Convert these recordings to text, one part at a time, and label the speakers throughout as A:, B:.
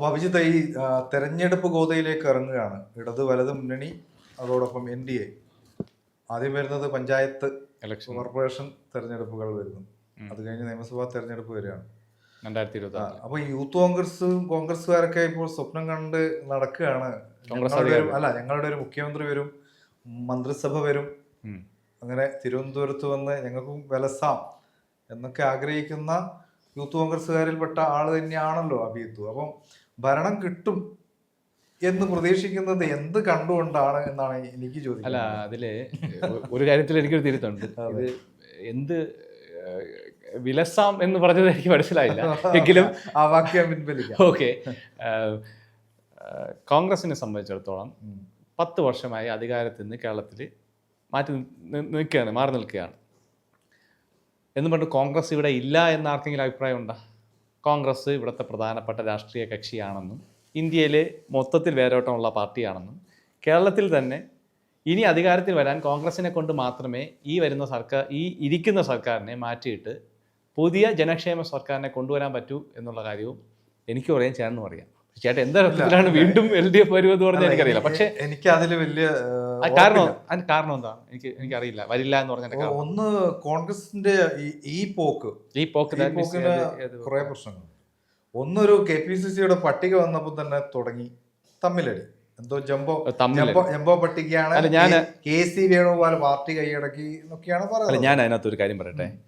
A: അപ്പൊ അഭിജിത്ത് ഈ തെരഞ്ഞെടുപ്പ് ഗോതയിലേക്ക് ഇറങ്ങുകയാണ്. ഇടത് വലത് മുന്നണി അതോടൊപ്പം എൻ ഡി എ ആദ്യം വരുന്നത് പഞ്ചായത്ത്
B: ഇലക്ഷൻ
A: കോർപ്പറേഷൻ തെരഞ്ഞെടുപ്പുകൾ വരുന്നു. അത് കഴിഞ്ഞ് നിയമസഭാ തെരഞ്ഞെടുപ്പ് വരികയാണ്.
B: രണ്ടായിരത്തി ഇരുപത്തി
A: ആറ് അപ്പൊ യൂത്ത് കോൺഗ്രസും കോൺഗ്രസ്സുകാരൊക്കെ ഇപ്പോൾ സ്വപ്നം കണ്ട് നടക്കുകയാണ്. അല്ല ഞങ്ങളുടെ ഒരു മുഖ്യമന്ത്രി വരും മന്ത്രിസഭ വരും. അങ്ങനെ തിരുവനന്തപുരത്ത് വന്ന് ഞങ്ങൾക്കും വിലസാം എന്നൊക്കെ ആഗ്രഹിക്കുന്ന യൂത്ത് കോൺഗ്രസ്സുകാരിൽപ്പെട്ട ആൾ തന്നെയാണല്ലോ അഭിയത്തു അപ്പം ഭരണം കിട്ടും എന്ന് പ്രതീക്ഷിക്കുന്നത് എന്ത് കണ്ടുകൊണ്ടാണ് എന്നാണ് എനിക്ക്
B: അല്ല
A: ചോദിക്കുന്നത്
B: അതിൽ ഒരു കാര്യത്തിൽ എനിക്കൊരു തിരുത്തുണ്ട് ഇത് എന്ത് വിലസാം എന്ന് പറഞ്ഞത് എനിക്ക് മനസ്സിലായില്ല. എങ്കിലും
A: ആ വാക്യം പിൻവലിക്കാം.
B: ഓക്കെ. കോൺഗ്രസിനെ സംബന്ധിച്ചിടത്തോളം. പത്ത് വർഷമായി അധികാരത്തിൽ നിന്ന് കേരളത്തിൽ മാറ്റി നിൽക്കുകയാണ് മാറി നിൽക്കുകയാണ്. എന്ന് പറഞ്ഞു കോൺഗ്രസ് ഇവിടെ ഇല്ല എന്ന് ആർക്കെങ്കിലും അഭിപ്രായം ഉണ്ടോ? കോൺഗ്രസ് ഇവിടുത്തെ പ്രധാനപ്പെട്ട രാഷ്ട്രീയ കക്ഷിയാണെന്നും ഇന്ത്യയിലെ മൊത്തത്തിൽ വേരോട്ടമുള്ള പാർട്ടിയാണെന്നും കേരളത്തിൽ തന്നെ ഇനി അധികാരത്തിൽ വരാൻ കോൺഗ്രസിനെ കൊണ്ട് മാത്രമേ ഈ വരുന്ന സർക്കാർ ഈ ഇരിക്കുന്ന സർക്കാരിനെ മാറ്റിയിട്ട് പുതിയ ജനക്ഷേമ സർക്കാരിനെ കൊണ്ടുവരാൻ പറ്റൂ എന്നുള്ള കാര്യവും എനിക്ക് പറയാൻ ചേട്ടനും അറിയാം. ചേട്ടൻ എന്താ വീണ്ടും എൽ ഡി എഫ് വരുമെന്ന് പറഞ്ഞാൽ എനിക്കറിയില്ല. പക്ഷേ
A: എനിക്ക് അതിൽ വലിയ
B: കാരണം അതിന് കാരണം എന്താണ് എനിക്ക് എനിക്കറിയില്ല. വരില്ല എന്ന് പറഞ്ഞ
A: ഒന്ന് കോൺഗ്രസിന്റെ ഈ- പോക്ക്.
B: ഈ പോക്ക്
A: കുറെ പ്രശ്നങ്ങൾ. ഒന്നൊരു കെ പി സി സിയുടെ പട്ടിക വന്നപ്പോൾ തന്നെ തുടങ്ങി. തമ്മിലടി. എന്തോ ജംബോ. ജംബോ പട്ടികയാണ്.
B: ഞാൻ
A: കെ സി വേണുഗോപാൽ പാർട്ടി കൈയടക്കി എന്നൊക്കെയാണ് പറയുന്നത്.
B: ഞാൻ അതിനകത്ത് ഒരു കാര്യം പറയട്ടെ.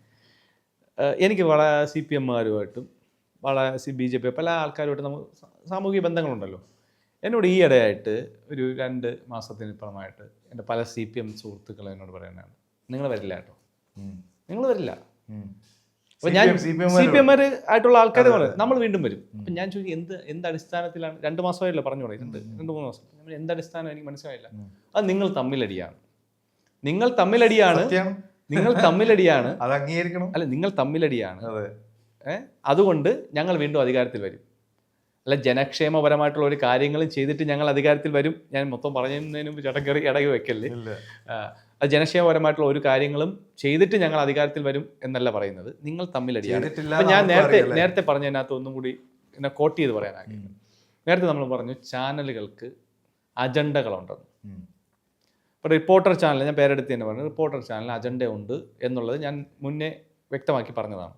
B: എനിക്ക് വളരെ സി പി എമ്മുകാരുമായിട്ടും വളരെ ബി ജെ പി പല ആൾക്കാരുമായിട്ട് നമുക്ക് സാമൂഹിക ബന്ധങ്ങളുണ്ടല്ലോ. എന്നോട് ഈ ഇടയായിട്ട് ഒരു രണ്ട് മാസത്തിന് ഇപ്പുറമായിട്ട് എന്റെ പല സി പി എം സുഹൃത്തുക്കൾ എന്നോട് പറയുന്നതാണ്. നിങ്ങൾ വരില്ല കേട്ടോ. നിങ്ങൾ വരില്ല. അപ്പം ഞാൻ സി പി എം ആയിട്ടുള്ള ആൾക്കാർ നമ്മൾ വീണ്ടും വരും. അപ്പൊ ഞാൻ ചോദിക്കും എന്ത് എന്ത് അടിസ്ഥാനത്തിലാണ്? രണ്ട് മാസമായില്ല പറഞ്ഞു രണ്ട് രണ്ട് മൂന്ന് മാസം. നമ്മൾ എന്ത് അടിസ്ഥാനം എനിക്ക് മനസ്സിലായില്ല. അത് നിങ്ങൾ തമ്മിലടിയാണ്. നിങ്ങൾ തമ്മിലടിയാണ്. നിങ്ങൾ തമ്മിലടിയാണ്.
A: അത് അംഗീകരിക്കണം.
B: അല്ല നിങ്ങൾ തമ്മിലടിയാണ്.
A: അതെ.
B: അതുകൊണ്ട് ഞങ്ങൾ വീണ്ടും അധികാരത്തിൽ വരും. അല്ല ജനക്ഷേമപരമായിട്ടുള്ള ഒരു കാര്യങ്ങളും ചെയ്തിട്ട് ഞങ്ങൾ അധികാരത്തിൽ വരും. ഞാൻ മൊത്തം പറഞ്ഞതിന് മുമ്പ് ചേട്ടൻ കയറി ഇടകി വെക്കല്ലേ? അത് ജനക്ഷേമപരമായിട്ടുള്ള ഒരു കാര്യങ്ങളും ചെയ്തിട്ട് ഞങ്ങൾ അധികാരത്തിൽ വരും എന്നല്ല പറയുന്നത്. നിങ്ങൾ തമ്മിലടിയാണ്. ഞാൻ നേരത്തെ നേരത്തെ പറഞ്ഞതിനകത്ത് ഒന്നും കൂടി എന്നെ കോട്ട് ചെയ്ത് പറയാൻ ആഗ്രഹിക്കുന്നു നേരത്തെ നമ്മൾ പറഞ്ഞു ചാനലുകൾക്ക് അജണ്ടകളുണ്ടെന്ന്. ഇപ്പോൾ റിപ്പോർട്ടർ ചാനൽ ഞാൻ പേരെടുത്ത് തന്നെ പറഞ്ഞു റിപ്പോർട്ടർ ചാനൽ അജണ്ട ഉണ്ട് എന്നുള്ളത് ഞാൻ മുന്നേ വ്യക്തമാക്കി പറഞ്ഞതാണ്.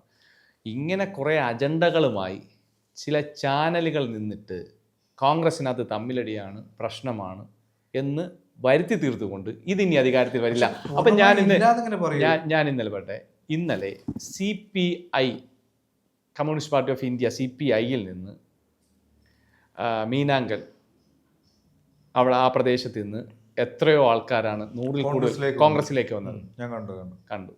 B: ഇങ്ങനെ കുറേ അജണ്ടകളുമായി ചില ചാനലുകൾ നിന്നിട്ട് കോൺഗ്രസിനകത്ത് തമ്മിലടിയാണ് പ്രശ്നമാണ് എന്ന് വരുത്തി തീർത്തുകൊണ്ട് ഇതിനി അധികാരത്തിൽ വരില്ല. അപ്പം ഞാൻ ഇന്ന് ഞാൻ ഞാൻ ഇന്നലെ പറട്ടെ ഇന്നലെ C P I communist party of India C P ഐയിൽ നിന്ന് മീനാങ്കൽ അവിടെ ആ പ്രദേശത്ത് നിന്ന് എത്രയോ ആൾക്കാരാണ് നൂറിൽ കൂടുതൽ
A: കോൺഗ്രസിലേക്ക്
B: വന്നത്.
A: ഞാൻ കണ്ടു. കണ്ടു.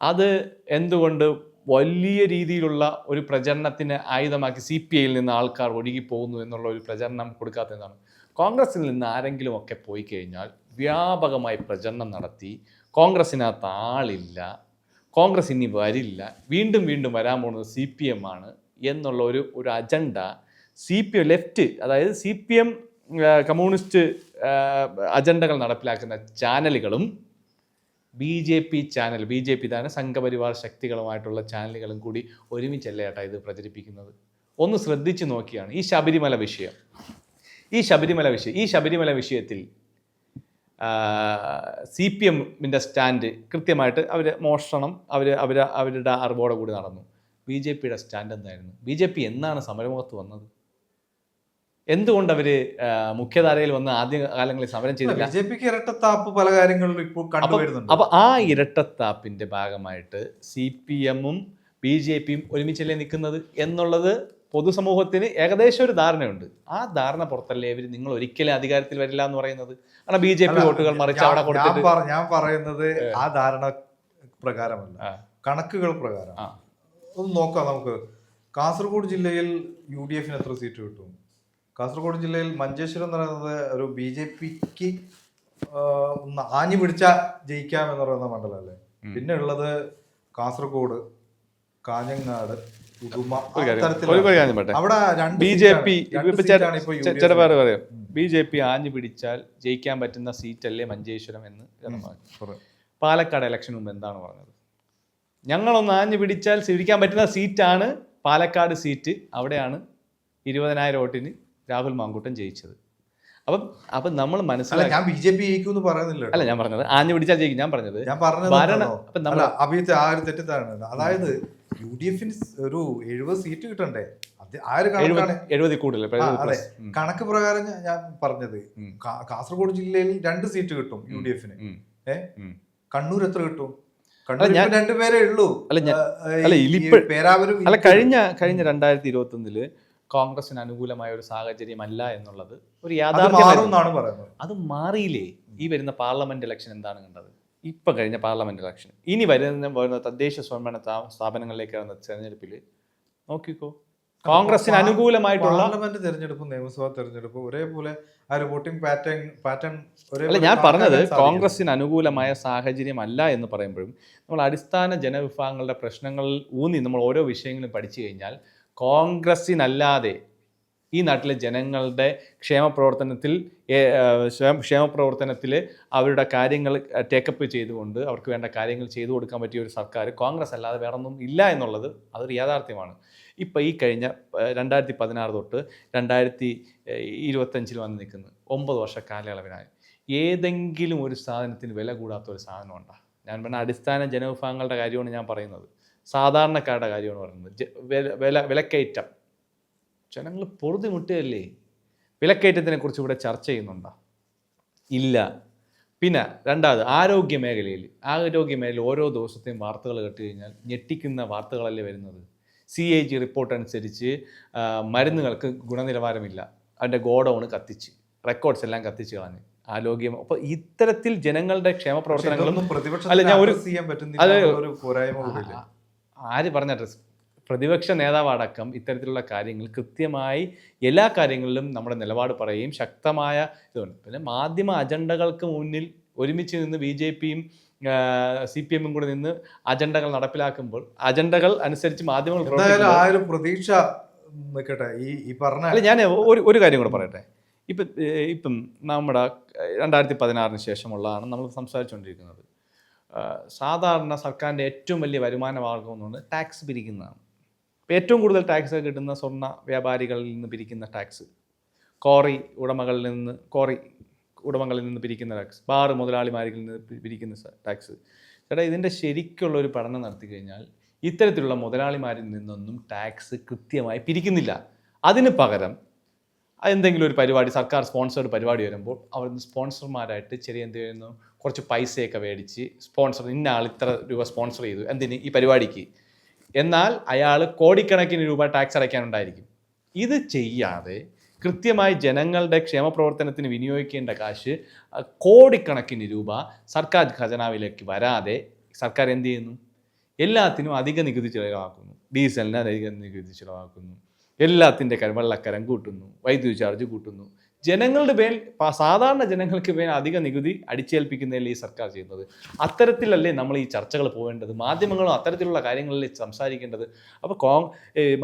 B: അത് എന്തുകൊണ്ട് വലിയ രീതിയിലുള്ള ഒരു പ്രചരണത്തിന് ആയുധമാക്കി സി പി ഐയിൽ നിന്ന് ആൾക്കാർ ഒഴുകി പോകുന്നു എന്നുള്ള ഒരു പ്രചരണം കൊടുക്കാത്തതാണ്. കോൺഗ്രസിൽ നിന്ന് ആരെങ്കിലും ഒക്കെ പോയി കഴിഞ്ഞാൽ വ്യാപകമായി പ്രചരണം നടത്തി കോൺഗ്രസ്സിനകത്ത് ആളില്ല കോൺഗ്രസ് ഇനി വരില്ല വീണ്ടും വീണ്ടും വരാൻ പോകുന്നത് സി പി എം ആണ് എന്നുള്ള ഒരു ഒരു agenda C P M left അതായത് സി പി എം കമ്മ്യൂണിസ്റ്റ് അജണ്ടകൾ നടപ്പിലാക്കുന്ന ചാനലുകളും B J P channel B J P തന്നെ സംഘപരിവാർ ശക്തികളുമായിട്ടുള്ള ചാനലുകളും കൂടി ഒരുമിച്ചല്ല ചേട്ടാ ഇത് പ്രചരിപ്പിക്കുന്നത്? ഒന്ന് ശ്രദ്ധിച്ചു നോക്കിയാണ്. ഈ ശബരിമല വിഷയം. ഈ ശബരിമല വിഷയം ഈ ശബരിമല വിഷയത്തിൽ സി പി എമ്മിന്റെ സ്റ്റാൻഡ് കൃത്യമായിട്ട് അവർ മോഷണം അവർ അവർ അവരുടെ അറിവോടെ കൂടി നടന്നു. ബി ജെ പിയുടെ സ്റ്റാൻഡ് എന്തായിരുന്നു? ബി ജെ പി എന്നാണ് സമരമുഖത്ത് വന്നത്? എന്തുകൊണ്ട് അവർ മുഖ്യധാരയിൽ വന്ന് ആദ്യ കാലങ്ങളിൽ സമരം ചെയ്തില്ല?
A: ബി ജെ പിക്ക് ഇരട്ടത്താപ്പ് പല കാര്യങ്ങളിലും ഇപ്പോൾ കണ്ടുവരുന്നുണ്ട്
B: അപ്പൊ ആ ഇരട്ടത്താപ്പിന്റെ ഭാഗമായിട്ട് സി പി എമ്മും ബി ജെ പിയും ഒരുമിച്ചല്ലേ നിൽക്കുന്നത് എന്നുള്ളത് പൊതുസമൂഹത്തിന് ഏകദേശം ഒരു ധാരണയുണ്ട്. ആ ധാരണ പുറത്തല്ലേ ഇവർ നിങ്ങൾ ഒരിക്കലും അധികാരത്തിൽ വരില്ല എന്ന് പറയുന്നത്? കാരണം ബി ജെ പി വോട്ടുകൾ മറിച്ച് അവിടെ കൊടുത്തിട്ട്
A: ഞാൻ പറയുന്നത് ആ ധാരണ പ്രകാരമല്ല. കണക്കുകൾ പ്രകാരം. ഒന്ന് നോക്കാം നമുക്ക്. കാസർഗോഡ് ജില്ലയിൽ യു ഡി എഫിന് എത്ര സീറ്റ് കിട്ടും? കാസർഗോഡ് ജില്ലയിൽ മഞ്ചേശ്വരം എന്ന് പറയുന്നത് ഒരു ബി ജെ പിക്ക് ഒന്ന് ആഞ്ഞു പിടിച്ച ജയിക്കാം എന്ന് പറയുന്ന മണ്ഡലമല്ലേ? പിന്നെ ഉള്ളത് Kasaragod Kanhangad
B: B J. P പറയും. ബി ജെ ആഞ്ഞു പിടിച്ചാൽ ജയിക്കാൻ പറ്റുന്ന സീറ്റല്ലേ മഞ്ചേശ്വരം എന്ന് പാലക്കാട് ഇലക്ഷൻ മുമ്പ് എന്താണ് പറഞ്ഞത്? ഞങ്ങളൊന്ന് ആഞ്ഞു പിടിച്ചാൽ പിടിക്കാൻ പറ്റുന്ന സീറ്റാണ് പാലക്കാട് സീറ്റ്. അവിടെയാണ് ഇരുപതിനായിരം വോട്ടിന് രാഹുൽ മാങ്കൂട്ടം ജയിച്ചത്. അപ്പം അപ്പം നമ്മൾ മനസ്സിലാക്കി
A: ഞാൻ ബി ജെ പി ജയിക്കും പറയുന്നില്ല
B: അല്ല ഞാൻ പറഞ്ഞത് ആഞ്ഞു പിടിച്ചാൽ ജയിക്കും ഞാൻ പറഞ്ഞത്
A: ഞാൻ പറഞ്ഞത് അഭിയത്തെ ആ ഒരു തെറ്റിദ്ധാരണ അതായത് യു ഡി എഫിന് ഒരു എഴുപത് സീറ്റ് കിട്ടണ്ടേ?
B: എഴുപതിൽ കൂടുതൽ.
A: കണക്ക് പ്രകാരം ഞാൻ- പറഞ്ഞത് കാസർഗോഡ് ജില്ലയിൽ രണ്ട് സീറ്റ് കിട്ടും യു ഡി എഫിന്. കണ്ണൂർ എത്ര കിട്ടും? രണ്ടുപേരേ ഉള്ളൂ.
B: അല്ല കഴിഞ്ഞ കഴിഞ്ഞ രണ്ടായിരത്തി ഇരുപത്തി ഒന്നിൽ കോൺഗ്രസിന് അനുകൂലമായ ഒരു സാഹചര്യമല്ല എന്നുള്ളത് ഒരു
A: യാഥാർത്ഥ്യമാണ്
B: യാഥാർത്ഥ്യം
A: പറയുന്നത്.
B: അത് മാറിയില്ലേ? ഈ വരുന്ന പാർലമെന്റ് ഇലക്ഷൻ എന്താണ് കണ്ടത്? ഇപ്പൊ കഴിഞ്ഞ പാർലമെന്റ് ഇലക്ഷൻ. ഇനി വരുന്ന വരുന്ന തദ്ദേശ സ്വയംഭരണ സ്ഥാ- സ്ഥാപനങ്ങളിലേക്ക് വരുന്ന തെരഞ്ഞെടുപ്പിൽ നോക്കിക്കോ. കോൺഗ്രസിന് അനുകൂലമായിട്ടുള്ള
A: പാർലമെന്റ് തെരഞ്ഞെടുപ്പും നിയമസഭാ തെരഞ്ഞെടുപ്പും ഒരേപോലെ ആ ഒരു വോട്ടിംഗ് പാറ്റേൺ പാറ്റേൺ
B: അല്ല ഞാൻ പറഞ്ഞത് കോൺഗ്രസിന് അനുകൂലമായ സാഹചര്യം അല്ല എന്ന് പറയുമ്പോഴും നമ്മൾ അടിസ്ഥാന ജനവിഭാഗങ്ങളുടെ പ്രശ്നങ്ങളിൽ ഊന്നി നമ്മൾ ഓരോ വിഷയങ്ങളും പഠിച്ചു കഴിഞ്ഞാൽ കോൺഗ്രസിനല്ലാതെ ഈ നാട്ടിലെ ജനങ്ങളുടെ ക്ഷേമ പ്രവർത്തനത്തിൽ ക്ഷേമ- പ്രവർത്തനത്തിൽ അവരുടെ കാര്യങ്ങൾ ടേക്കപ്പ് ചെയ്തുകൊണ്ട് അവർക്ക് വേണ്ട കാര്യങ്ങൾ ചെയ്തു കൊടുക്കാൻ പറ്റിയ ഒരു സർക്കാർ കോൺഗ്രസ് അല്ലാതെ വേറൊന്നും ഇല്ല എന്നുള്ളത് അതൊരു യാഥാർത്ഥ്യമാണ്. ഇപ്പോൾ ഈ കഴിഞ്ഞ രണ്ടായിരത്തി പതിനാറ് തൊട്ട് രണ്ടായിരത്തി ഇരുപത്തഞ്ചിൽ വന്ന് നിൽക്കുന്നത് ഒമ്പത് വർഷ കാലയളവിനായി. ഏതെങ്കിലും ഒരു സാധനത്തിന് വില കൂടാത്ത ഒരു സാധനം ഉണ്ടോ ഞാൻ പറഞ്ഞ അടിസ്ഥാന ജനവിഭാഗങ്ങളുടെ കാര്യമാണ് ഞാൻ പറയുന്നത്. സാധാരണക്കാരുടെ കാര്യമാണ് പറയുന്നത്. വില വില വിലക്കയറ്റം. ജനങ്ങൾ പൊറുതി മുട്ടുകയല്ലേ വിലക്കയറ്റത്തിനെ കുറിച്ച് ഇവിടെ ചർച്ച ചെയ്യുന്നുണ്ടോ? ഇല്ല. പിന്നെ രണ്ടാമത് ആരോഗ്യ മേഖലയിൽ ആരോഗ്യ മേഖലയിൽ ഓരോ ദിവസത്തെയും വാർത്തകൾ കേട്ട് കഴിഞ്ഞാൽ ഞെട്ടിക്കുന്ന വാർത്തകളല്ലേ വരുന്നത്? സി എ ജി റിപ്പോർട്ട് അനുസരിച്ച് മരുന്നുകൾക്ക് ഗുണനിലവാരമില്ല. അതിന്റെ ഗോഡൗൺ കത്തിച്ച് റെക്കോർഡ്സ് എല്ലാം കത്തിച്ച് കളഞ്ഞ് ആരോഗ്യം. അപ്പൊ ഇത്തരത്തിൽ ജനങ്ങളുടെ ക്ഷേമ പ്രവർത്തനങ്ങളും അല്ല, ഞാൻ ഒരു-
A: ചെയ്യാൻ പറ്റുന്നില്ല
B: ആര് പറഞ്ഞ ഡ്രസ്? പ്രതിപക്ഷ നേതാവടക്കം ഇത്തരത്തിലുള്ള കാര്യങ്ങൾ കൃത്യമായി എല്ലാ കാര്യങ്ങളിലും നമ്മുടെ നിലപാട് പറയുകയും ശക്തമായ ഇതുണ്ട്. പിന്നെ മാധ്യമ അജണ്ടകൾക്ക് മുന്നിൽ ഒരുമിച്ച് നിന്ന് ബി ജെ പിയും സി പി എമ്മും കൂടെ നിന്ന് അജണ്ടകൾ നടപ്പിലാക്കുമ്പോൾ അജണ്ടകൾ അനുസരിച്ച് മാധ്യമങ്ങൾ
A: എന്തായാലും ആ ഒരു പ്രതീക്ഷ നിൽക്കട്ടെ ഈ ഈ പറഞ്ഞ
B: അല്ല ഞാൻ ഒരു ഒരു കാര്യം കൂടെ പറയട്ടെ. ഇപ്പം ഇപ്പം നമ്മുടെ രണ്ടായിരത്തി പതിനാറിന് ശേഷമുള്ളതാണ് നമ്മൾ സംസാരിച്ചുകൊണ്ടിരിക്കുന്നത്. സാധാരണ സർക്കാരിന്റെ ഏറ്റവും വലിയ വരുമാന മാർഗം എന്ന് പറയുന്നത് ടാക്സ് പിരിക്കുന്നതാണ്. ഇപ്പോൾ ഏറ്റവും കൂടുതൽ ടാക്സ് കിട്ടുന്ന സ്വർണ വ്യാപാരികളിൽ നിന്ന് പിരിക്കുന്ന ടാക്സ് കോറി ഉടമകളിൽ നിന്ന് കോറി ഉടമകളിൽ നിന്ന് പിരിക്കുന്ന ടാക്സ് ബാർ മുതലാളിമാരിൽ നിന്ന് പിരിക്കുന്ന ടാക്സ്. ചേട്ടാ ഇതിന്റെ ശരിക്കുള്ള ഒരു പഠനം നടത്തി കഴിഞ്ഞാൽ ഇത്തരത്തിലുള്ള മുതലാളിമാരിൽ നിന്നൊന്നും ടാക്സ് കൃത്യമായി പിരിക്കുന്നില്ല. അതിന് പകരം എന്തെങ്കിലും ഒരു പരിപാടി സർക്കാർ സ്പോൺസേഡ് പരിപാടി വരുമ്പോൾ അവർ സ്പോൺസർമാരായിട്ട് ചെറിയ എന്ത് ചെയ്യുന്നു? കുറച്ച് പൈസയൊക്കെ മേടിച്ച് സ്പോൺസർ ഇന്ന ആൾ ഇത്ര രൂപ സ്പോൺസർ ചെയ്തു. എന്തിന്? ഈ പരിപാടിക്ക്. എന്നാൽ അയാൾ കോടിക്കണക്കിന് രൂപ ടാക്സ് അടയ്ക്കാനുണ്ടായിരിക്കും. ഇത് ചെയ്യാതെ കൃത്യമായി ജനങ്ങളുടെ ക്ഷേമ പ്രവർത്തനത്തിന് വിനിയോഗിക്കേണ്ട കാശ് കോടിക്കണക്കിന് രൂപ സർക്കാർ ഖജനാവിലേക്ക് വരാതെ സർക്കാർ എന്ത് ചെയ്യുന്നു? എല്ലാത്തിനും അധിക നികുതി ചിലവാക്കുന്നു. ഡീസലിന് അധിക നികുതി ചിലവാക്കുന്നു. എല്ലാത്തിന്റെ വെള്ളക്കരം കൂട്ടുന്നു വൈദ്യുതി ചാർജ് കൂട്ടുന്നു. ജനങ്ങളുടെ മേൽ സാധാരണ ജനങ്ങൾക്ക് മേൽ അധിക നികുതി അടിച്ചേൽപ്പിക്കുന്നതല്ലേ ഈ സർക്കാർ ചെയ്യുന്നത്? അത്തരത്തിലല്ലേ നമ്മൾ ഈ ചർച്ചകൾ പോകേണ്ടത്? മാധ്യമങ്ങളും അത്തരത്തിലുള്ള കാര്യങ്ങളിൽ സംസാരിക്കേണ്ടത്? അപ്പോൾ കോ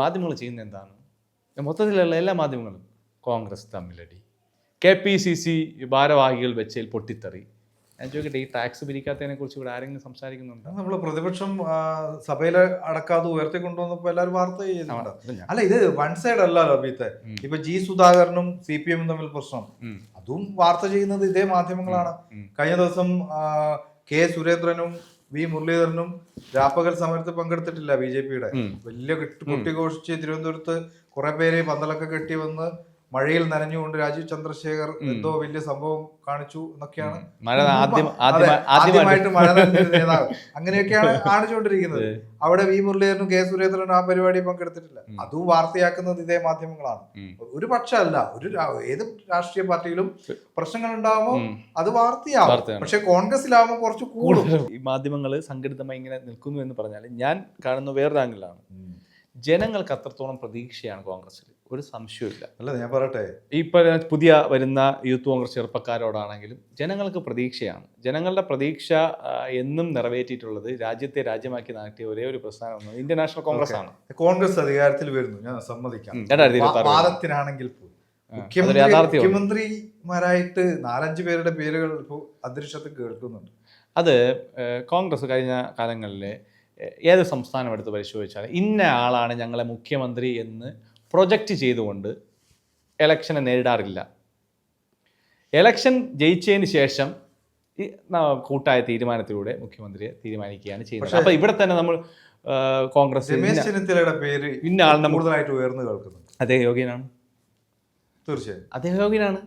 B: മാധ്യമങ്ങൾ ചെയ്യുന്ന എന്താണ്? മൊത്തത്തിലുള്ള എല്ലാ മാധ്യമങ്ങളും കോൺഗ്രസ് തമ്മിലടി. കെ പി സി സി ഭാരവാഹികൾ വെച്ചതിൽ പൊട്ടിത്തെറി. ഞാൻ ചോദിക്കട്ടെ ഈ ടാക്സ് പിരിക്കാത്തതിനെ കുറിച്ച് ഇവിടെ ആരെങ്കിലും സംസാരിക്കുന്നുണ്ടോ?
A: നമ്മൾ പ്രതിപക്ഷം സഭയിൽ അടക്കാതെ ഉയർത്തി കൊണ്ടുവന്നപ്പോൾ എല്ലാവരും വാർത്ത ചെയ്യുന്നുണ്ട്. അല്ല ഇത് വൺ സൈഡ് അല്ല അഭിത്തെ. ഇപ്പൊ ജി സുധാകരനും സി പി എമ്മും തമ്മിൽ പ്രശ്നം. അതും വാർത്ത ചെയ്യുന്നത് ഇതേ മാധ്യമങ്ങളാണ്. കഴിഞ്ഞ ദിവസം കെ സുരേന്ദ്രനും വി മുരളീധരനും രാപ്പകൽ സമരത്തിൽ പങ്കെടുത്തിട്ടില്ല ബി ജെ പിയുടെ. വലിയ കെട്ടി- കൊട്ടിഘോഷിച്ച് തിരുവനന്തപുരത്ത് കുറെ പേര് പന്തലൊക്കെ കെട്ടി വന്ന് മഴയിൽ നനഞ്ഞുകൊണ്ട് രാജീവ് ചന്ദ്രശേഖർ എന്തോ വലിയ സംഭവം കാണിച്ചു എന്നൊക്കെയാണ്. ആദ്യമായിട്ട് മഴ നനഞ്ഞൊരു നേതാവ്. അങ്ങനെയൊക്കെയാണ് കാണിച്ചുകൊണ്ടിരിക്കുന്നത്. അവിടെ വി മുരളീധരനും കെ സുരേന്ദ്രനും ആ പരിപാടി പങ്കെടുത്തിട്ടില്ല. അതും വാർത്തയാക്കുന്നത് ഇതേ മാധ്യമങ്ങളാണ്. ഒരു പക്ഷമല്ല ഒരു ഏത് രാഷ്ട്രീയ പാർട്ടിയിലും പ്രശ്നങ്ങൾ ഉണ്ടാവുമ്പോൾ അത് വാർത്തയാവും. പക്ഷെ കോൺഗ്രസിലാവുമ്പോൾ കുറച്ച് കൂടും.
B: ഈ മാധ്യമങ്ങൾ സംഘടിതമായി ഇങ്ങനെ നിൽക്കുന്നു എന്ന് പറഞ്ഞാൽ ഞാൻ കാണുന്ന വേറൊരു ആംഗിളാണ് ജനങ്ങൾക്ക് അത്രത്തോളം പ്രതീക്ഷയാണ് കോൺഗ്രസ്സിൽ ഒരു സംശയമില്ല
A: അല്ല ഞാൻ പറയട്ടെ.
B: ഇപ്പൊ പുതിയ വരുന്ന യൂത്ത് കോൺഗ്രസ് ചെറുപ്പക്കാരോടാണെങ്കിലും ജനങ്ങൾക്ക് പ്രതീക്ഷയാണ്. ജനങ്ങളുടെ പ്രതീക്ഷ എന്നും നിറവേറ്റിയിട്ടുള്ളത് രാജ്യത്തെ രാജ്യമാക്കി നാട്ടിയ ഒരേ ഒരു പ്രസ്ഥാനം ഇന്ത്യൻ നാഷണൽ കോൺഗ്രസ് ആണ്.
A: കോൺഗ്രസ് അധികാരത്തിൽ വരുന്നു. ഞാൻ സമ്മതിക്കാം. വാദത്തിനാണെങ്കിൽ. മുഖ്യമന്ത്രിമാരായിട്ട് നാലഞ്ച് പേരുടെ പേരുകൾ ഇപ്പോൾ അന്തരീക്ഷത്തിൽ കേൾക്കുന്നുണ്ട്.
B: അത് കോൺഗ്രസ് കഴിഞ്ഞ കാലങ്ങളിൽ ഏത് സംസ്ഥാനം എടുത്ത് പരിശോധിച്ചാൽ ഇന്ന ആളാണ് ഞങ്ങളെ മുഖ്യമന്ത്രി എന്ന് പ്രൊജക്റ്റ് ചെയ്തുകൊണ്ട് എലക്ഷനെ നേരിടാറില്ല. എലക്ഷൻ ജയിച്ചതിന് ശേഷം ഈ കൂട്ടായ തീരുമാനത്തിലൂടെ മുഖ്യമന്ത്രിയെ തീരുമാനിക്കുകയാണ് ചെയ്യുന്നത്. അപ്പൊ ഇവിടെ തന്നെ നമ്മൾ കോൺഗ്രസ്
A: ചെന്നിത്തലയുടെ പേര്
B: ഇന്ന ആളിനെ
A: കൂടുതലായിട്ട് ഉയർന്നു കേൾക്കുന്നു
B: അദ്ദേഹം യോഗ്യനാണ്.
A: തീർച്ചയായും.
B: അതേ യോഗ്യനാണ്.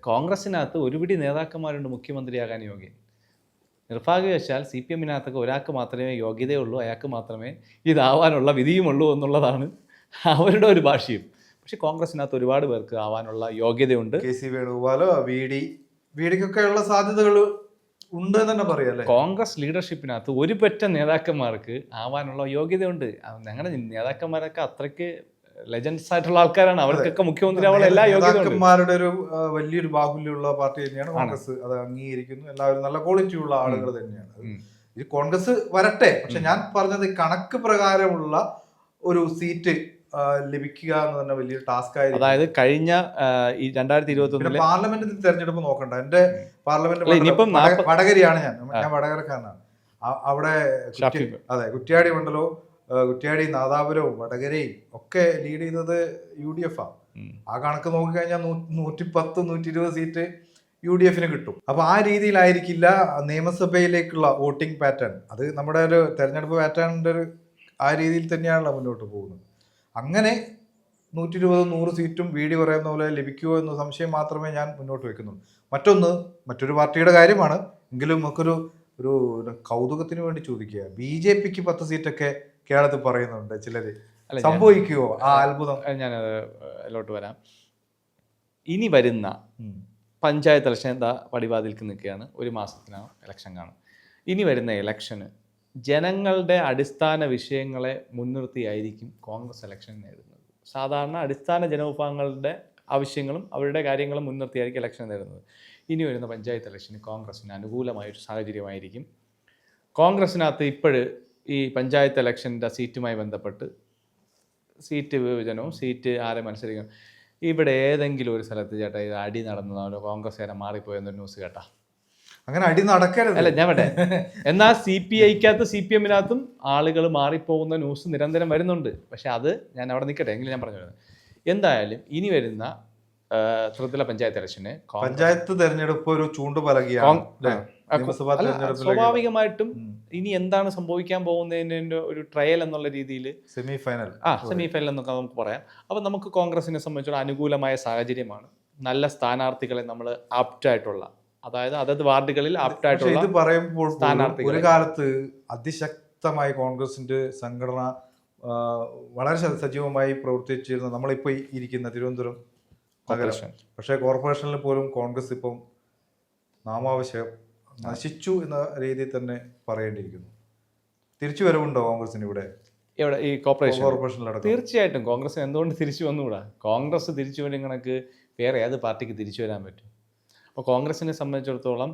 B: കോൺഗ്രസിനകത്ത് ഒരുപിടി നേതാക്കന്മാരുണ്ട് മുഖ്യമന്ത്രിയാകാൻ യോഗ്യൻ. നിർഭാഗ്യവശാൽ സി പി എമ്മിനകത്തൊക്കെ ഒരാൾക്ക് മാത്രമേ യോഗ്യതയുള്ളൂ അയാൾക്ക് മാത്രമേ ഇതാവാനുള്ള വിധിയുമുള്ളൂ എന്നുള്ളതാണ് അവരുടെ ഒരു ഭാഷയും. പക്ഷെ കോൺഗ്രസിനകത്ത് ഒരുപാട് പേർക്ക് ആവാനുള്ള യോഗ്യതയുണ്ട്.
A: കെ സി വേണുഗോപാലോ വി ഡി വി ഡിക്കൊക്കെയുള്ള സാധ്യതകൾ ഉണ്ട് തന്നെ പറയാം
B: കോൺഗ്രസ് ലീഡർഷിപ്പിനകത്ത് ഒരു പറ്റ നേതാക്കന്മാർക്ക് ആവാനുള്ള യോഗ്യതയുണ്ട്. ഞങ്ങളുടെ നേതാക്കന്മാരൊക്കെ അത്രയ്ക്ക് ലെജൻസ് ആയിട്ടുള്ള ആൾക്കാരാണ്. അവർക്കൊക്കെ മുഖ്യമന്ത്രി ആവാനുള്ള എല്ലാ യോഗ്യതയും
A: നേതാക്കന്മാരുടെ ഒരു വലിയൊരു ബാഹുല്യമുള്ള പാർട്ടി തന്നെയാണ് കോൺഗ്രസ്. അത് അംഗീകരിക്കുന്നു. എല്ലാവരും നല്ല ക്വാളിറ്റി ഉള്ള ആളുകൾ തന്നെയാണ്.
B: ഇത്
A: ഈ കോൺഗ്രസ് വരട്ടെ. പക്ഷെ ഞാൻ പറഞ്ഞത് കണക്ക് പ്രകാരമുള്ള ഒരു സീറ്റ് ലഭിക്കുക എന്ന് തന്നെ വലിയ ടാസ്ക് ആയിരുന്നു
B: അതായത് കഴിഞ്ഞ ഈ രണ്ടായിരത്തി ഇരുപത്തി
A: ഒന്നിൽ
B: ഒന്നിലെ
A: പാർലമെന്റ് തെരഞ്ഞെടുപ്പ് നോക്കണ്ട. എന്റെ പാർലമെന്റ് വടകരയാണ് ഞാൻ. ഞാൻ വടകരക്കാരനാണ്. അവിടെ അതെ കുറ്റ്യാടി മണ്ഡലവും കുറ്റിയാടി നാദാപുരവും വടകരയും ഒക്കെ ലീഡ് ചെയ്തത് യു ഡി എഫ് ആണ് ആ കണക്ക് നോക്കിക്കഴിഞ്ഞാൽ നൂറ്റി പത്ത് നൂറ്റി ഇരുപത് സീറ്റ് യു ഡി എഫിന് കിട്ടും. അപ്പൊ ആ രീതിയിലായിരിക്കില്ല നിയമസഭയിലേക്കുള്ള വോട്ടിംഗ് പാറ്റേൺ. അത് നമ്മുടെ ഒരു തെരഞ്ഞെടുപ്പ് പാറ്റേണിന്റെ ഒരു ആ രീതിയിൽ തന്നെയാണല്ലോ മുന്നോട്ട് പോകുന്നത്. അങ്ങനെ നൂറ്റി ഇരുപത് നൂറ് സീറ്റും വി ഡി പറയുന്ന പോലെ ലഭിക്കുമോ എന്ന സംശയം മാത്രമേ ഞാൻ മുന്നോട്ട് വെക്കുന്നുള്ളൂ. മറ്റൊന്ന് മറ്റൊരു പാർട്ടിയുടെ കാര്യമാണ്. എങ്കിലും നമുക്കൊരു ഒരു കൗതുകത്തിന് വേണ്ടി ചോദിക്കുക. ബി ജെ പിക്ക് പത്ത് സീറ്റൊക്കെ കേരളത്തിൽ പറയുന്നുണ്ട്
B: ഞാൻ-
A: സംഭവിക്കുമോ ആ അത്ഭുതം?
B: ഞാൻ അതിലോട്ട് വരാം. ഇനി വരുന്ന പഞ്ചായത്ത് ഇലക്ഷൻ എന്താ പടിവാതിൽക്ക് നിൽക്കുകയാണ്. ഒരു മാസത്തിനകം ഇലക്ഷൻ കാണും. ഇനി വരുന്ന ഇലക്ഷന് ജനങ്ങളുടെ അടിസ്ഥാന വിഷയങ്ങളെ മുൻനിർത്തിയായിരിക്കും കോൺഗ്രസ് ഇലക്ഷൻ നേടുന്നത്. സാധാരണ അടിസ്ഥാന ജനവിഭാഗങ്ങളുടെ ആവശ്യങ്ങളും അവരുടെ കാര്യങ്ങളും മുൻനിർത്തിയായിരിക്കും ഇലക്ഷൻ നേടുന്നത്. ഇനി വരുന്ന പഞ്ചായത്ത് ഇലക്ഷന് കോൺഗ്രസിന് അനുകൂലമായൊരു സാഹചര്യമായിരിക്കും. കോൺഗ്രസിനകത്ത് ഇപ്പോഴ് ഈ പഞ്ചായത്ത് ഇലക്ഷന്റെ സീറ്റുമായി ബന്ധപ്പെട്ട് സീറ്റ് വിഭജനവും സീറ്റ് ആരെ മത്സരിക്കണം ഇവിടെ ഏതെങ്കിലും ഒരു സ്ഥലത്ത് ചേട്ടാ ഇത് അടി നടന്നതാണോ? കോൺഗ്രസ്സുകാരെ മാറിപ്പോയെന്നൊരു ന്യൂസ് കേട്ടാ.
A: അങ്ങനെ അടി നടക്കരുത്.
B: അല്ല ഞാൻ വേണ്ടേ എന്നാൽ സി പി ഐക്കകത്ത് സി പി എമ്മിനകത്തും ആളുകൾ മാറിപ്പോകുന്ന ന്യൂസ് നിരന്തരം വരുന്നുണ്ട്. പക്ഷെ അത് ഞാൻ അവിടെ നിൽക്കട്ടെ എങ്കിലും ഞാൻ പറഞ്ഞു എന്തായാലും ഇനി വരുന്ന ആ, ത്രിതല പഞ്ചായത്ത് ഇലക്ഷന്
A: പഞ്ചായത്ത് തെരഞ്ഞെടുപ്പ് ഒരു ചൂണ്ടുപലകയാണ്
B: സ്വാഭാവികമായിട്ടും ഇനി എന്താണ് സംഭവിക്കാൻ പോകുന്നതിന്റെ ഒരു ട്രയൽ എന്നുള്ള രീതിയിൽ
A: സെമി ഫൈനൽ
B: ആ സെമി ഫൈനൽ എന്നൊക്കെ നമുക്ക് പറയാം. അപ്പം നമുക്ക് കോൺഗ്രസിനെ സംബന്ധിച്ചുള്ള അനുകൂലമായ സാഹചര്യമാണ്. നല്ല സ്ഥാനാർത്ഥികളെ നമ്മൾ ആപ്റ്റായിട്ടുള്ള അതായത് അതത് വാർഡുകളിൽ ആപ്റ്റായിട്ടുള്ള
A: ഇത് പറയുമ്പോൾ ഒരു കാലത്ത് അതിശക്തമായി കോൺഗ്രസിന്റെ സംഘടന വളരെ സജീവമായി പ്രവർത്തിച്ചിരുന്ന നമ്മളിപ്പോ ഇരിക്കുന്ന തിരുവനന്തപുരം നഗരം. പക്ഷേ കോർപ്പറേഷനിൽ പോലും കോൺഗ്രസ് ഇപ്പം നാമാവശ്യം നശിച്ചു എന്ന രീതിയിൽ തന്നെ പറയേണ്ടിയിരിക്കുന്നു. തിരിച്ചു വരവുണ്ടോ കോൺഗ്രസിന് ഇവിടെ?
B: എവിടെ? ഈ കോർപ്പറേഷൻ
A: കോർപ്പറേഷനിലടക്കം
B: തീർച്ചയായിട്ടും. കോൺഗ്രസ് എന്തുകൊണ്ട് തിരിച്ചു വന്നുകൂടാ? കോൺഗ്രസ് തിരിച്ചു വരും കണക്ക് വേറെ ഏത് പാർട്ടിക്ക് തിരിച്ചു വരാൻ പറ്റും? അപ്പോൾ കോൺഗ്രസിനെ സംബന്ധിച്ചിടത്തോളം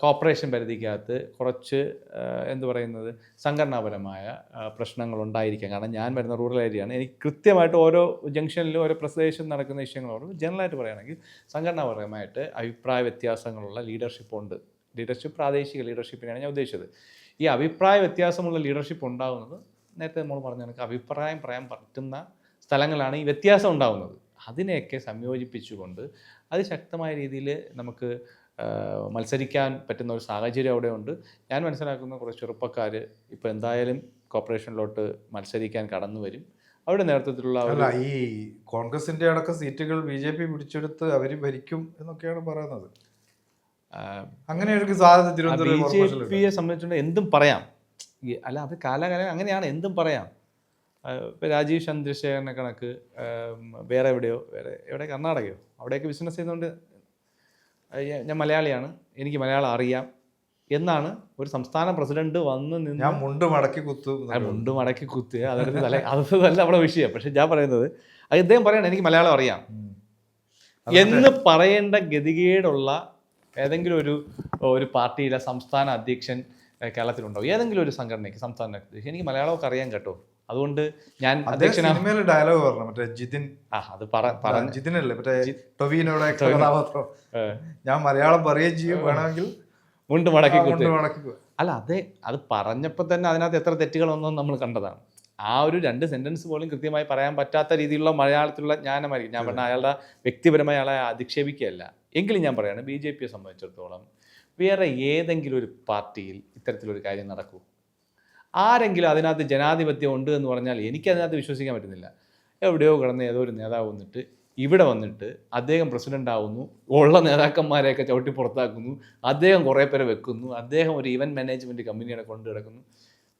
B: കോപ്പറേഷൻ പരിധിക്കകത്ത് കുറച്ച് എന്തു എന്ത് പറയുന്നത് സംഘടനാപരമായ പ്രശ്നങ്ങൾ ഉണ്ടായിരിക്കാം കാരണം ഞാൻ വരുന്ന റൂറൽ ഏരിയയാണ് എനിക്ക് കൃത്യമായിട്ട് ഓരോ ജംഗ്ഷനിലും ഓരോ പ്രദേശം നടക്കുന്ന വിഷയങ്ങളോട് ജനറലായിട്ട് പറയുകയാണെങ്കിൽ സംഘടനാപരമായിട്ട് അഭിപ്രായ വ്യത്യാസങ്ങളുള്ള ലീഡർഷിപ്പ് ഉണ്ട്. ലീഡർഷിപ്പ് പ്രാദേശിക ലീഡർഷിപ്പിനെയാണ് ഞാൻ ഉദ്ദേശിച്ചത്. ഈ അഭിപ്രായ വ്യത്യാസമുള്ള ലീഡർഷിപ്പ് ഉണ്ടാകുന്നത് നേരത്തെ നമ്മൾ പറഞ്ഞ കണക്ക് അഭിപ്രായം പറയാൻ പറ്റുന്ന സ്ഥലങ്ങളാണ് ഈ വ്യത്യാസം ഉണ്ടാകുന്നത് അതിനെയൊക്കെ സംയോജിപ്പിച്ചുകൊണ്ട് അത് ശക്തമായ രീതിയിൽ നമുക്ക് മത്സരിക്കാൻ പറ്റുന്ന ഒരു സാഹചര്യം അവിടെ ഉണ്ട് ഞാൻ മനസ്സിലാക്കുന്ന കുറച്ച് ചെറുപ്പക്കാർ ഇപ്പോൾ എന്തായാലും കോർപ്പറേഷനിലോട്ട് മത്സരിക്കാൻ കടന്നു വരും. അവരുടെ നേതൃത്വത്തിലുള്ള
A: അല്ല ഈ കോൺഗ്രസിന്റെ അടക്കം സീറ്റുകൾ ബി ജെ പി പിടിച്ചെടുത്ത് അവർ ഭരിക്കും എന്നൊക്കെയാണ് പറയുന്നത്. അങ്ങനെ ഒരു സാധ്യത
B: ബി ജെ പിയെ സംബന്ധിച്ചുകൊണ്ട് എന്തും പറയാം. അല്ല അത് കാലാകാലം അങ്ങനെയാണ് എന്തും പറയാം. ഇപ്പോൾ രാജീവ് ചന്ദ്രശേഖരനെ കണക്ക് വേറെ എവിടെയോ വേറെ എവിടെ കർണാടകയോ അവിടെയൊക്കെ ബിസിനസ് ചെയ്യുന്നതുകൊണ്ട് ഞാൻ- മലയാളിയാണ് എനിക്ക് മലയാളം അറിയാം എന്നാണ് ഒരു സംസ്ഥാന പ്രസിഡന്റ് വന്ന് നിന്ന്
A: ഞാൻ മുണ്ട് മടക്കി കുത്തും
B: മുണ്ട് മടക്കി കുത്തുക അതൊരു തല അതല്ല അവിടെ വിഷയം. പക്ഷെ ഞാൻ പറയുന്നത് അദ്ദേഹം ഇദ്ദേഹം പറയണം എനിക്ക് മലയാളം അറിയാം. എന്ന് പറയേണ്ട ഗതികേടുള്ള ഏതെങ്കിലും ഒരു ഒരു പാർട്ടിയിലെ സംസ്ഥാന അധ്യക്ഷൻ കേരളത്തിലുണ്ടാവും ഏതെങ്കിലും ഒരു സംഘടനയ്ക്ക് സംസ്ഥാന അധ്യക്ഷൻ. എനിക്ക് മലയാളമൊക്കെ അറിയാൻ കേട്ടോ. അതുകൊണ്ട് ഞാൻ അധ്യക്ഷനാണ്
A: ഡയലോഗ് പറഞ്ഞു? മറ്റേ ജിതിൻ.
B: ആ അത്
A: ജിതിനല്ലേ മറ്റേ
B: ടൊവിനോടെ
A: ടൊവീനോടെ
B: ടൊവിനോ.
A: കഥാപാത്രം. ഞാൻ മലയാളം പറയുകയും ചെയ്യും. വേണമെങ്കിൽ
B: മുണ്ട് മടക്കി അല്ല അതെ അത് പറഞ്ഞപ്പോൾ തന്നെ അതിനകത്ത് എത്ര തെറ്റുകൾ ഒന്നും നമ്മൾ കണ്ടതാണ്. ആ ഒരു രണ്ട് സെന്റൻസ് പോലും കൃത്യമായി പറയാൻ പറ്റാത്ത രീതിയിലുള്ള മലയാളത്തിലുള്ള ജ്ഞാനമായിരിക്കും. ഞാൻ പറഞ്ഞ അയാളുടെ വ്യക്തിപരമായി അയാളെ അധിക്ഷേപിക്കുകയല്ല. എങ്കിലും ഞാൻ പറയുകയാണ് ബി ജെ പിയെ സംബന്ധിച്ചിടത്തോളം വേറെ ഏതെങ്കിലും ഒരു പാർട്ടിയിൽ ഇത്തരത്തിലൊരു കാര്യം നടക്കൂ? ആരെങ്കിലും അതിനകത്ത് ജനാധിപത്യം ഉണ്ട് എന്ന് പറഞ്ഞാൽ എനിക്ക് അതിനകത്ത് വിശ്വസിക്കാൻ പറ്റുന്നില്ല. എവിടെയോ കിടന്ന് ഏതോ ഒരു നേതാവ് വന്നിട്ട് ഇവിടെ വന്നിട്ട് അദ്ദേഹം പ്രസിഡന്റ് ആവുന്നു ഉള്ള നേതാക്കന്മാരെയൊക്കെ ചവിട്ടി പുറത്താക്കുന്നു അദ്ദേഹം കുറേ പേരെ വെക്കുന്നു അദ്ദേഹം ഒരു ഇവന്റ് മാനേജ്മെന്റ് കമ്പനിയുടെ കൊണ്ട് കിടക്കുന്നു.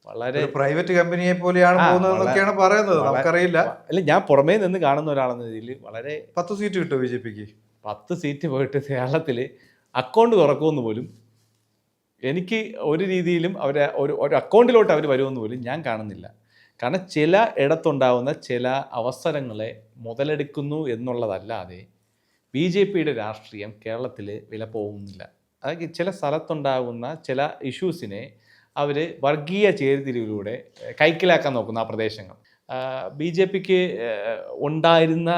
B: വളരെ
A: പ്രൈവറ്റ് കമ്പനിയെ പോലെയാണ് പോകുന്നതെന്നൊക്കെയാണ് പറയുന്നത്. നമുക്കറിയില്ല.
B: അല്ല ഞാൻ പുറമേ നിന്ന് കാണുന്ന ഒരാളെന്ന രീതിയിൽ വളരെ
A: പത്ത് സീറ്റ് കിട്ടും ബി ജെ പിക്ക്?
B: പത്ത് സീറ്റ് പോയിട്ട് കേരളത്തിൽ അക്കൗണ്ട് തുറക്കുമെന്ന് പോലും എനിക്ക് ഒരു രീതിയിലും അവരെ ഒരു ഒരു അക്കൗണ്ടിലോട്ട് അവർ വരുമെന്ന് പോലും ഞാൻ കാണുന്നില്ല. കാരണം ചില ഇടത്തുണ്ടാവുന്ന ചില അവസരങ്ങളെ മുതലെടുക്കുന്നു എന്നുള്ളതല്ലാതെ ബി ജെ പിയുടെ രാഷ്ട്രീയം കേരളത്തിൽ വില പോകുന്നില്ല. അതായത് ചില സ്ഥലത്തുണ്ടാകുന്ന ചില ഇഷ്യൂസിനെ അവർ വർഗീയ ചേരിതിരിവിലൂടെ കൈക്കിലാക്കാൻ നോക്കുന്ന ആ പ്രദേശങ്ങൾ. ബി ജെ പിക്ക് ഉണ്ടായിരുന്ന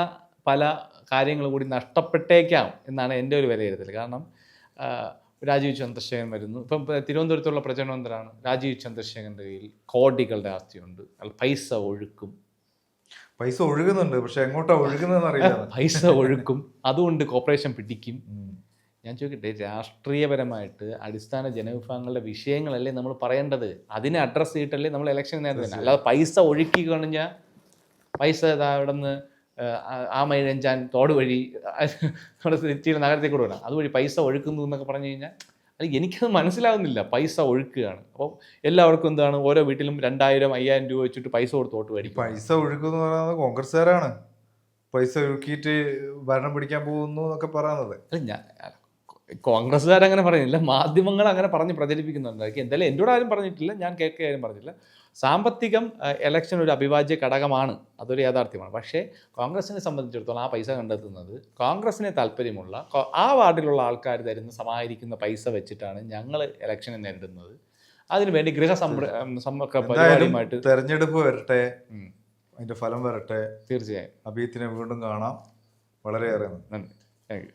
B: പല കാര്യങ്ങൾ കൂടി നഷ്ടപ്പെട്ടേക്കാം എന്നാണ് എന്റെ ഒരു വിലയിരുത്തൽ. കാരണം രാജീവ് ചന്ദ്രശേഖരൻ വരുന്നു. ഇപ്പം തിരുവനന്തപുരത്തുള്ള പ്രചരണം എന്താണ് രാജീവ് ചന്ദ്രശേഖരന്റെ കയ്യിൽ കോടികളുടെ ആസ്തിയുണ്ട്. പൈസ ഒഴുക്കും.
A: പൈസ ഒഴുകുന്നുണ്ട്. പക്ഷെ എങ്ങോട്ടാ ഒഴുകുന്നതെന്ന് അറിയില്ല.
B: പൈസ ഒഴുക്കും. അതുകൊണ്ട് കോപ്പറേഷൻ പിടിക്കും. ഞാൻ ചോദിക്കട്ടെ രാഷ്ട്രീയപരമായിട്ട് അടിസ്ഥാന ജനവിഭാഗങ്ങളുടെ വിഷയങ്ങളല്ലേ നമ്മൾ പറയേണ്ടത്? അതിനെ അഡ്രസ്സ് ചെയ്തിട്ടല്ലേ നമ്മൾ ഇലക്ഷൻ നേരത്തെ അല്ലാതെ പൈസ ഒഴുക്കി കഴിഞ്ഞാൽ പൈസ ഇതാ അവിടെ നിന്ന് ആ മൈഴഞ്ചാൻ തോട് വഴി നമ്മുടെ സിറ്റിയിലെ നഗരത്തിൽ കൂടെ വരാം. അതുവഴി പൈസ ഒഴുക്കുന്നു എന്നൊക്കെ പറഞ്ഞു കഴിഞ്ഞാൽ അത് എനിക്കത് മനസ്സിലാവുന്നില്ല. പൈസ ഒഴുക്കുകയാണ്. അപ്പോൾ എല്ലാവർക്കും എന്താണ് ഓരോ വീട്ടിലും രണ്ടായിരം അയ്യായിരം രൂപ വെച്ചിട്ട് പൈസ കൊടുത്ത് വോട്ട് മേടിക്കും.
A: പൈസ ഒഴുക്കുന്നു പറയുന്നത് കോൺഗ്രസ്സുകാരാണ്. പൈസ ഒഴുക്കിയിട്ട് ഭരണം പിടിക്കാൻ പോകുന്നു എന്നൊക്കെ പറയുന്നത്.
B: അല്ല ഞാൻ കോൺഗ്രസ്സുകാർ അങ്ങനെ പറയുന്നില്ല. മാധ്യമങ്ങൾ അങ്ങനെ പറഞ്ഞ് പ്രചരിപ്പിക്കുന്നുണ്ടായിരിക്കും എന്തായാലും എന്നോട് ആരും പറഞ്ഞിട്ടില്ല. ഞാൻ കേൾക്കുക ആരും പറഞ്ഞില്ല സാമ്പത്തികം ഇലക്ഷൻ ഒരു അവിഭാജ്യ ഘടകമാണ്. അതൊരു യാഥാർത്ഥ്യമാണ്. പക്ഷേ കോൺഗ്രസിനെ സംബന്ധിച്ചിടത്തോളം ആ പൈസ കണ്ടെത്തുന്നത് കോൺഗ്രസിനെ താല്പര്യമുള്ള ആ വാർഡിലുള്ള ആൾക്കാർ തരുന്ന സമാഹരിക്കുന്ന പൈസ വെച്ചിട്ടാണ് ഞങ്ങൾ ഇലക്ഷനെ നേരിടുന്നത്. അതിനുവേണ്ടി
A: ഗൃഹ
B: പരിപാടിയുമായിട്ട്
A: തെരഞ്ഞെടുപ്പ് വരട്ടെ. അതിന്റെ ഫലം വരട്ടെ.
B: തീർച്ചയായും.
A: അഭിയത്തിനെ വീണ്ടും കാണാം. വളരെയേറെ നന്ദി.
B: നന്ദി. Thank you.